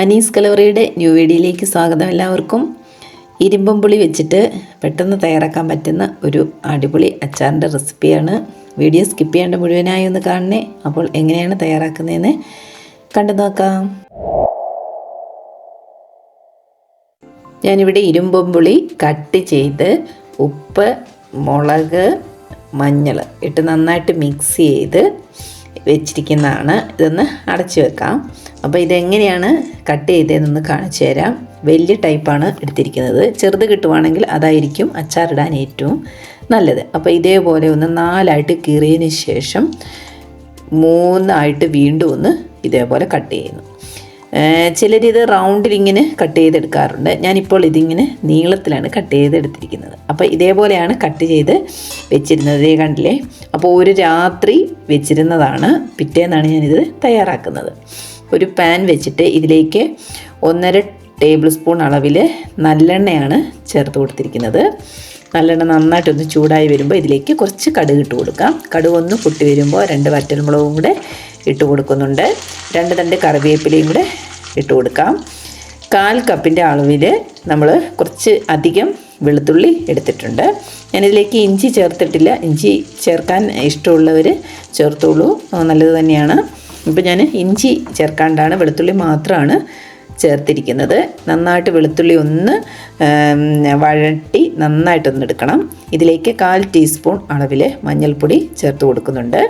Anees കലോറിയുടെ new വീഡിയോയിലേക്ക് സ്വാഗതം എല്ലാവർക്കും. ഇരുമ്പം പുളി വെച്ചിട്ട് പെട്ടെന്ന് തയ്യാറാക്കാൻ പറ്റുന്ന ഒരു അടിപൊളി അച്ചാറിന്റെ റെസിപ്പിയാണ്. വീഡിയോ സ്കിപ്പ് ചെയ്യേണ്ട മുഴുവനായി ഒന്ന് കാണണേ. അപ്പോൾ എങ്ങനെയാണ് തയ്യാറാക്കുന്നതെന്ന് കണ്ടു നോക്കാം. ഞാനിവിടെ ഇരുമ്പം പുളി കട്ട് ചെയ്ത് ഉപ്പ് മുളക് മഞ്ഞൾ ഇട്ട് നന്നായിട്ട് മിക്സ് ചെയ്ത് വെച്ചിരിക്കുന്നതാണ്. ഇതൊന്ന് അടച്ചു വെക്കാം. അപ്പോൾ ഇതെങ്ങനെയാണ് കട്ട് ചെയ്തതെന്നൊന്ന് കാണിച്ചു തരാം. വലിയ ടൈപ്പാണ് എടുത്തിരിക്കുന്നത്. ചെറുത് കിട്ടുവാണെങ്കിൽ അതായിരിക്കും അച്ചാറിടാൻ ഏറ്റവും നല്ലത്. അപ്പോൾ ഇതേപോലെ ഒന്ന് നാലായിട്ട് കീറിയതിന് ശേഷം മൂന്നായിട്ട് വീണ്ടും ഒന്ന് ഇതേപോലെ കട്ട് ചെയ്യുന്നു. ചിലരിത് റൗണ്ടിൽ ഇങ്ങനെ കട്ട് ചെയ്തെടുക്കാറുണ്ട്. ഞാനിപ്പോൾ ഇതിങ്ങനെ നീളത്തിലാണ് കട്ട് ചെയ്തെടുത്തിരിക്കുന്നത്. അപ്പോൾ ഇതേപോലെയാണ് കട്ട് ചെയ്ത് വെച്ചിരുന്നത്. ഇതേ കണ്ടില്ലേ? അപ്പോൾ ഒരു രാത്രി വെച്ചിരുന്നതാണ്. പിറ്റേന്നാണ് ഞാനിത് തയ്യാറാക്കുന്നത്. ഒരു പാൻ വെച്ചിട്ട് ഇതിലേക്ക് ഒന്നര ടേബിൾ സ്പൂൺ അളവിൽ നല്ലെണ്ണയാണ് ചേർത്ത് കൊടുത്തിരിക്കുന്നത്. നല്ലെണ്ണ നന്നായിട്ടൊന്ന് ചൂടായി വരുമ്പോൾ ഇതിലേക്ക് കുറച്ച് കടുക് ഇട്ട് കൊടുക്കാം. കടുക് ഒന്ന് പൊട്ടി വരുമ്പോൾ രണ്ട് വറ്റൽമുളകും കൂടെ ഇട്ട് കൊടുക്കുന്നുണ്ട്. രണ്ട് തണ്ട് കറിവേപ്പിലയും കൂടെ ഇട്ട് കൊടുക്കാം. കാൽ കപ്പിന്റെ അളവിൽ നമ്മൾ കുറച്ച് അധികം വെളുത്തുള്ളി എടുത്തിട്ടുണ്ട്. ഞാനിതിലേക്ക് ഇഞ്ചി ചേർത്തിട്ടില്ല. ഇഞ്ചി ചേർക്കാൻ ഇഷ്ടമുള്ളവർ ചേർത്തോളൂ. നല്ലത് തന്നെയാണ്. ഇപ്പോൾ ഞാൻ ഇഞ്ചി ചേർക്കാണ്ടാണ് വെളുത്തുള്ളി മാത്രമാണ് ചേർത്തിരിക്കുന്നത്. നന്നായിട്ട് വെളുത്തുള്ളി ഒന്ന് വഴട്ടി നന്നായിട്ടൊന്ന് എടുക്കണം. ഇതിലേക്ക് കാൽ ടീസ്പൂൺ അളവിൽ മഞ്ഞൾപ്പൊടി ചേർത്ത് കൊടുക്കുന്നുണ്ട്.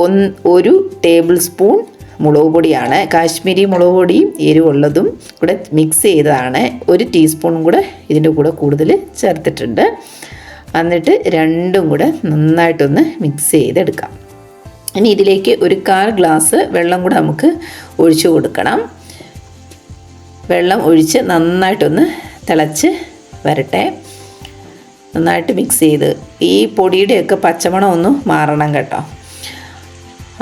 ഒന്ന് ഒരു ടേബിൾ സ്പൂൺ മുളക് പൊടിയാണ്. കാശ്മീരി മുളക് പൊടിയും എരിവുള്ളതും കൂടെ മിക്സ് ചെയ്തതാണ്. ഒരു ടീസ്പൂണും കൂടെ ഇതിന്റെ കൂടെ കൂടുതൽ ചേർത്തിട്ടുണ്ട്. എന്നിട്ട് രണ്ടും കൂടെ നന്നായിട്ടൊന്ന് മിക്സ് ചെയ്തെടുക്കാം. ഇനി ഇതിലേക്ക് ഒരു കാൽ ഗ്ലാസ് വെള്ളം കൂടെ നമുക്ക് ഒഴിച്ചു കൊടുക്കണം. വെള്ളം ഒഴിച്ച് നന്നായിട്ടൊന്ന് തിളച്ച് വരട്ടെ. നന്നായിട്ട് മിക്സ് ചെയ്ത് ഈ പൊടിയുടെയൊക്കെ പച്ചമണം ഒന്ന് മാറണം കേട്ടോ.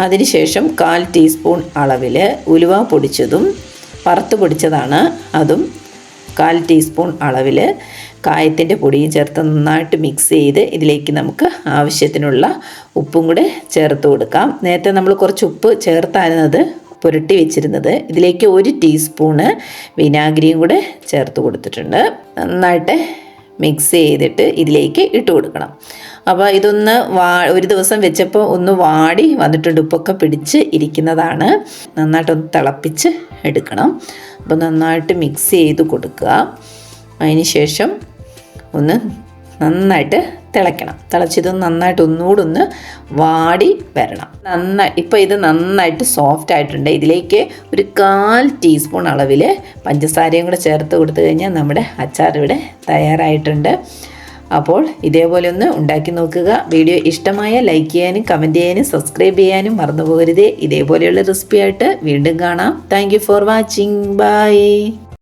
അതിനുശേഷം കാൽ ടീസ്പൂൺ അളവിൽ ഉലുവ പൊടിച്ചതും വറുത്ത് പൊടിച്ചതാണ്. അതും കാൽ ടീസ്പൂൺ അളവിൽ കായത്തിന്റെ പൊടിയും ചേർത്ത് നന്നായിട്ട് മിക്സ് ചെയ്ത് ഇതിലേക്ക് നമുക്ക് ആവശ്യത്തിനുള്ള ഉപ്പും കൂടെ ചേർത്ത് കൊടുക്കാം. നേരത്തെ നമ്മൾ കുറച്ച് ഉപ്പ് ചേർത്തായിരുന്നത് പുരട്ടി വെച്ചിരുന്നത്. ഇതിലേക്ക് ഒരു ടീസ്പൂണ് വിനാഗിരിയും കൂടെ ചേർത്ത് കൊടുത്തിട്ടുണ്ട്. നന്നായിട്ട് മിക്സ് ചെയ്തിട്ട് ഇതിലേക്ക് ഇട്ട് കൊടുക്കണം. അപ്പോൾ ഇതൊന്ന് വാ ഒരു ദിവസം വെച്ചപ്പോൾ ഒന്ന് വാടി വന്നിട്ടുണ്ട്. ഉപ്പൊക്കെ പിടിച്ച് ഇരിക്കുന്നതാണ്. നന്നായിട്ടൊന്ന് തിളപ്പിച്ച് എടുക്കണം. അപ്പോൾ നന്നായിട്ട് മിക്സ് ചെയ്ത് കൊടുക്കുക. അതിന് ശേഷം ഒന്ന് നന്നായിട്ട് തിളയ്ക്കണം. തിളച്ചിത് നന്നായിട്ട് ഒന്നുകൂടെ ഒന്ന് വാടി വരണം. നന്നായി ഇപ്പോൾ ഇത് നന്നായിട്ട് സോഫ്റ്റ് ആയിട്ടുണ്ട്. ഇതിലേക്ക് ഒരു കാൽ ടീസ്പൂൺ അളവിൽ പഞ്ചസാരയും കൂടെ ചേർത്ത് കൊടുത്തു കഴിഞ്ഞാൽ നമ്മുടെ അച്ചാർ ഇവിടെ തയ്യാറായിട്ടുണ്ട്. അപ്പോൾ ഇതേപോലെ ഒന്ന് ഉണ്ടാക്കി നോക്കുക. വീഡിയോ ഇഷ്ടമായ ലൈക്ക് ചെയ്യാനും കമന്റ് ചെയ്യാനും സബ്സ്ക്രൈബ് ചെയ്യാനും മറന്നു പോകരുതേ ഇതേപോലെയുള്ള റെസിപ്പിയായിട്ട് വീണ്ടും കാണാം. Thank for watching bye